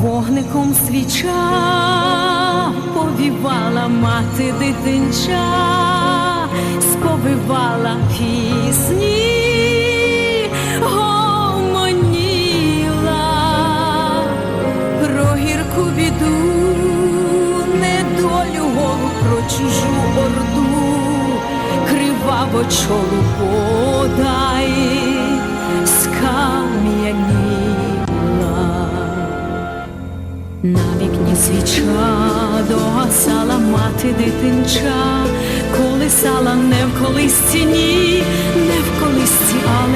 Вогником свіча повівала мати дитинча, сповивала пісні, гомоніла. Про гірку біду, недолю голу про чужу орду, криваво чолу На вікні свіча догасала мати дитинча, колисала не в колисці, ні, не в колисці, але.